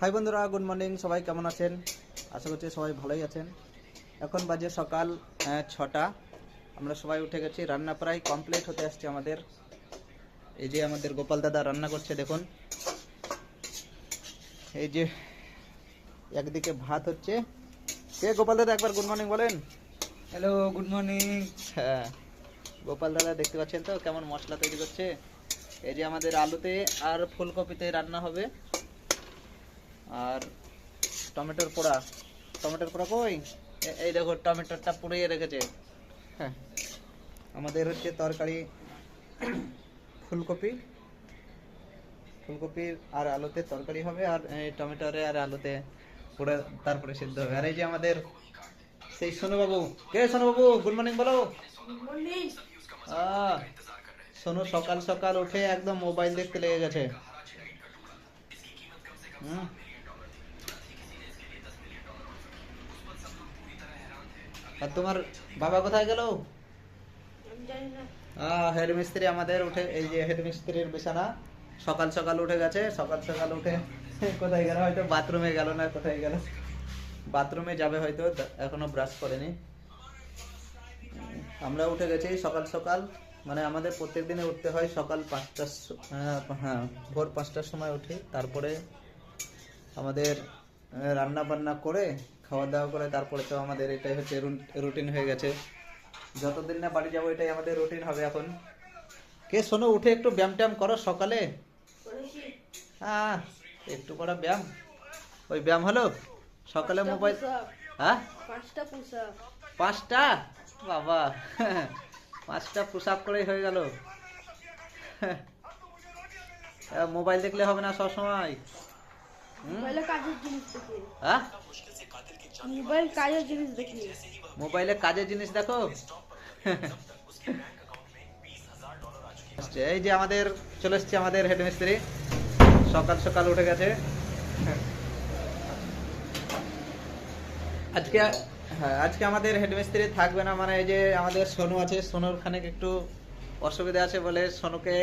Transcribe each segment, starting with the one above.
High বন্ধুরা good morning সবাই কেমন আছেন? আশা করছি সবাই ভালোই আছেন। এখন বাজে সকাল ছটা। আমরা সবাই উঠে গেছি রান্না প্রায় কমপ্লিট হতে আসছে আমাদের। এই যে আমাদের গোপাল দাদা রান্না করছে দেখুন। এই যে একদিকে ভাত হচ্ছে। কে গোপাল দাদা একবার গুড মর্নিং বলেন? হ্যালো গুড মর্নিং হ্যাঁ গোপাল দাদা দেখতে পাচ্ছেন তো কেমন মশলা তৈরি করছে? এই যে আমাদের আলুতে আর ফুলকপিতে রান্না হবে। আর টমেটোর পোড়া। টমেটোর পোড়া কই? এই দেখো টমেটোটা পুড়িয়ে রেখেছে। হ্যাঁ। আমাদের হচ্ছে তরকারি ফুলকপি। ফুলকপির আর আলুতে তরকারি হবে আর এই টমেটোরে আর আলুতে পুরো তারপরে সিদ্ধ হবে। আর এই যে আমাদের সেই সোনুবাবু কে সোনুবাবু? গুড মর্নিং বলো। আহ, সোনু সকাল সকাল উঠে একদম মোবাইল দেখতে লেগে গেছে। হুম। আর তোমার বাবা কোথায় গেল? হেড মিস্ত্রি আমাদের উঠে এই যে হেড মিস্ত্রির বিছানা। সকাল সকাল উঠে গেছে সকাল সকাল উঠে কোথায় গেল হয়তো বাথরুমে গেল না কোথায় গেল। বাথরুমে যাবে হয়তো এখনও ব্রাশ করেনি। আমরা উঠে গেছি সকাল সকাল মানে আমাদের প্রত্যেক দিনে উঠতে হয় সকাল পাঁচটার হ্যাঁ, হ্যাঁ ভোর পাঁচটার সময় উঠি। তারপরে আমাদের রান্না বান্না করে খাওয়া দাওয়া করে তারপরে তো আমাদের এটাই হচ্ছে রুটিন হয়ে গেছে। যতদিন না বাড়ি যাব এটাই আমাদের রুটিন হবে এখন। কে শোনো উঠে একটু ব্যায়াম ট্যায়াম করো সকালে। হ্যাঁ একটু করা ব্যায়াম। ওই ব্যায়াম হলো? সকালে মোবাইল হ্যাঁ? পাঁচটা পাঁচটা? বাবা। পাঁচটা পুশ আপ করেই হয়ে গেল। মোবাইল দেখলে হবে না সবসময়। হুম? মোবাইলে কাজের জিনিস হ্যাঁ? মোবাইল কাজের জিনিস দেখি মোবাইলে কাজের জিনিস দেখো। এই যে আমাদের চলে এসছে আমাদের হেড মিস্ত্রি সকাল সকাল উঠে গেছে। আজকে হ্যাঁ আজকে আমাদের হেডমিস্ত্রি থাকবে না মানে এই যে আমাদের সোনু আছে, সোনুর খানিক একটু অসুবিধা আছে বলে সোনুকে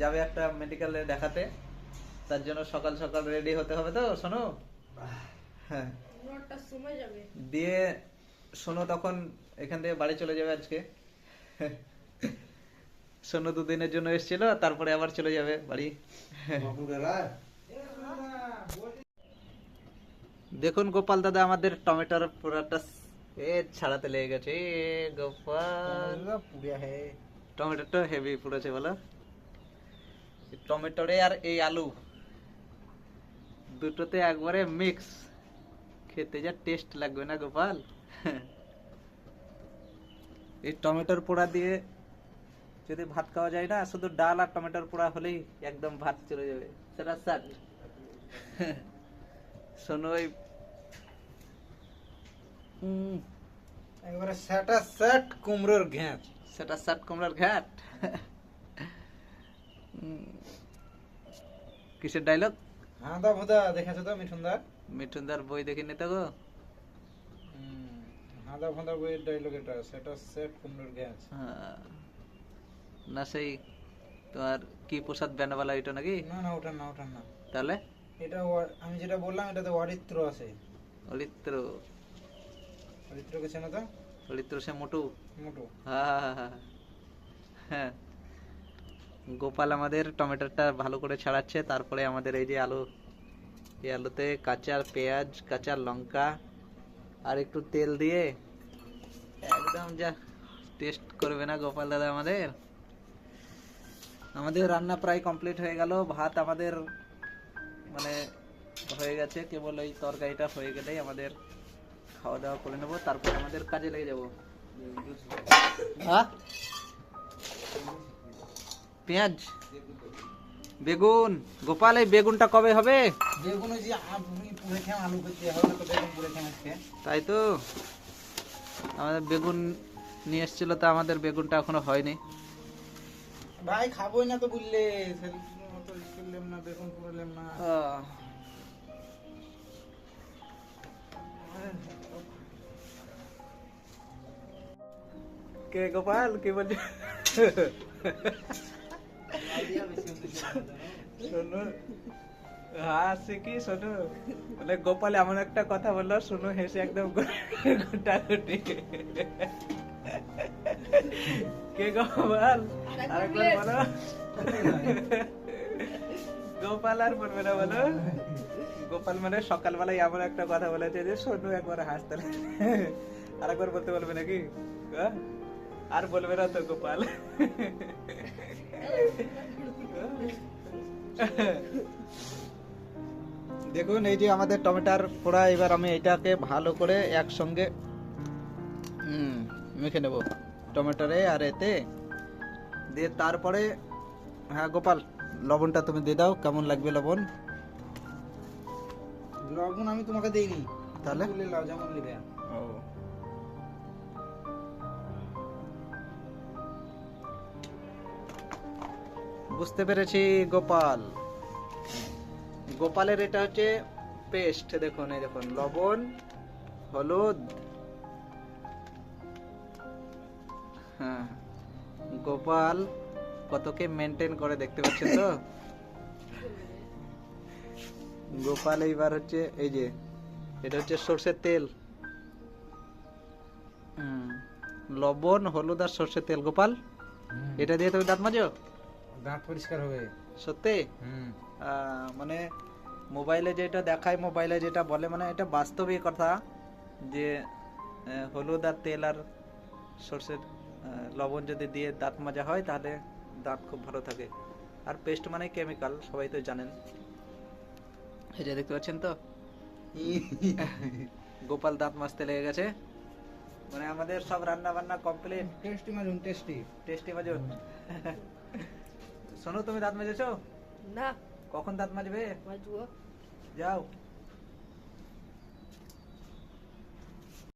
যাবে একটা মেডিকেলে দেখাতে। তার জন্য সকাল সকাল রেডি হতে হবে তো, সোনু? হ্যাঁ। সময় যাবে। দিয়ে সোনু তখন এখান থেকে বাড়ি চলে যাবে আজকে। সোনু দুদিনের জন্য এসেছিল তারপরে আবার চলে যাবে বাড়ি। দেখুন গোপাল দাদা আমাদের টমেটোর পুরাটা এ ছাড়াতে লেগে গেছে। এ গোপাল। টমেটোটা হেভি পুড়েছে বলো। টমেটোরে আর এই আলু। দুটোতে একবারে মিক্স খেতে যা টেস্ট লাগবে না গোপাল এই টমেটোর পোড়া দিয়ে যদি ভাত খাওয়া যায় না শুধু ডাল আর টমেটোর পোড়া হলেই একদম ভাত চলে যাবে। সেটা স্যাট শোনো ওই হুম, একবারে সেটা সেট কুমড়োর ঘ্যাঁচ সেটা স্যাট কুমড়ার ঘাট হুম, কিসের ডায়লগ হাঁদা ভোদা দেখেছ তো মিঠুনদার? মিঠুনদার বই দেখিনি তো গো। হাঁদা ভোদা বইয়ের ডায়লগ এটা সেটা সেট কুমড়োর হ্যাঁ। না সেই তোমার কি প্রসাদ ব্যানাবালা এটা নাকি? না না ওটা না ওটা না। তাহলে? এটা আমি যেটা বললাম এটাতে অরিত্র আছে। অরিত্র। অরিত্রকে চেনো তো? অরিত্র সে মোটু। মোটু। হ্যাঁ হ্যাঁ, হ্যাঁ, হ্যাঁ। গোপাল আমাদের টমেটোটা ভালো করে ছাড়াচ্ছে তারপরে আমাদের এই যে আলু এই আলুতে কাঁচা পেঁয়াজ কাঁচা লঙ্কা আর একটু তেল দিয়ে একদম যা টেস্ট করবে না গোপাল দাদা আমাদের। আমাদের রান্না প্রায় কমপ্লিট হয়ে গেল ভাত আমাদের মানে হয়ে গেছে কেবল এই তরকারিটা হয়ে গেলেই আমাদের খাওয়া দাওয়া করে নেব তারপর আমাদের কাজে লেগে যাব। হ্যাঁ? পেঁয়াজ। বেগুন। গোপাল এই বেগুনটা কবে হবে? বেগুন ওই যে খেয়ে আলু করতে হবে না তো বেগুন খেয়ে আজকে। তাই তো? আমাদের বেগুন নিয়ে এসেছিল তা আমাদের বেগুনটা এখনও হয়নি। ভাই খাবোই না তো বললে। সেরকম মতো ই না বেগুন না। কে গোপাল? কি বলছে? শোনো হাসি কি শোনো বলে গোপাল এমন একটা কথা বলল শুনো হেসে একদম গোটাগুটি কে গোপাল? আরেকবার বলো। গোপাল আর বলবে না বলো। গোপাল মানে সকালবেলায় এমন একটা কথা বলেছে যে শোনো একবার হাসতে আরেকবার বলতে বলবে নাকি? হ্যাঁ? আর বলবে না তো গোপাল। দেখুন এই যে আমাদের টমেটোর পোড়া এবার আমি এটাকে ভালো করে একসঙ্গে হুম মেখে নেব টমেটোরে আর এতে দিয়ে তারপরে হ্যাঁ গোপাল লবণটা তুমি দিয়ে দাও কেমন লাগবে লবণ? লবণ আমি তোমাকে দেইনি তাহলে? যেমন নেবে। ও। বুঝতে পেরেছি গোপাল। গোপালের এটা হচ্ছে পেস্ট দেখুন এই দেখুন লবণ হলুদ। হ্যাঁ গোপাল কতকে মেনটেন করে দেখতে পাচ্ছেন তো? গোপাল এইবার হচ্ছে এই যে এটা হচ্ছে সর্ষের তেল। লবণ হলুদ আর সর্ষের তেল। গোপাল এটা দিয়ে তুমি দাঁত মাজো? দাঁত পরিষ্কার হবে। সত্যি? মানে মোবাইলে যেটা দেখায় মোবাইলে যেটা বলে মানে এটা বাস্তবিক কথা যে হলুদ আর তেল আর সর্ষের লবণ যদি দিয়ে দাঁত মাজা হয় তাহলে দাঁত খুব ভালো থাকে। আর পেস্ট মানে কেমিক্যাল সবাই তো জানেন। এই যে দেখতে পাচ্ছেন তো? গোপাল দাঁত মাজতে লেগে গেছে। মানে আমাদের সব রান্না বান্না কমপ্লিট টেস্টি মাজুন টেস্টি টেস্টি মাজুন? শোনো তুমি দাঁত মেজেছো? না। কখন দাঁত মাজবে? যাও।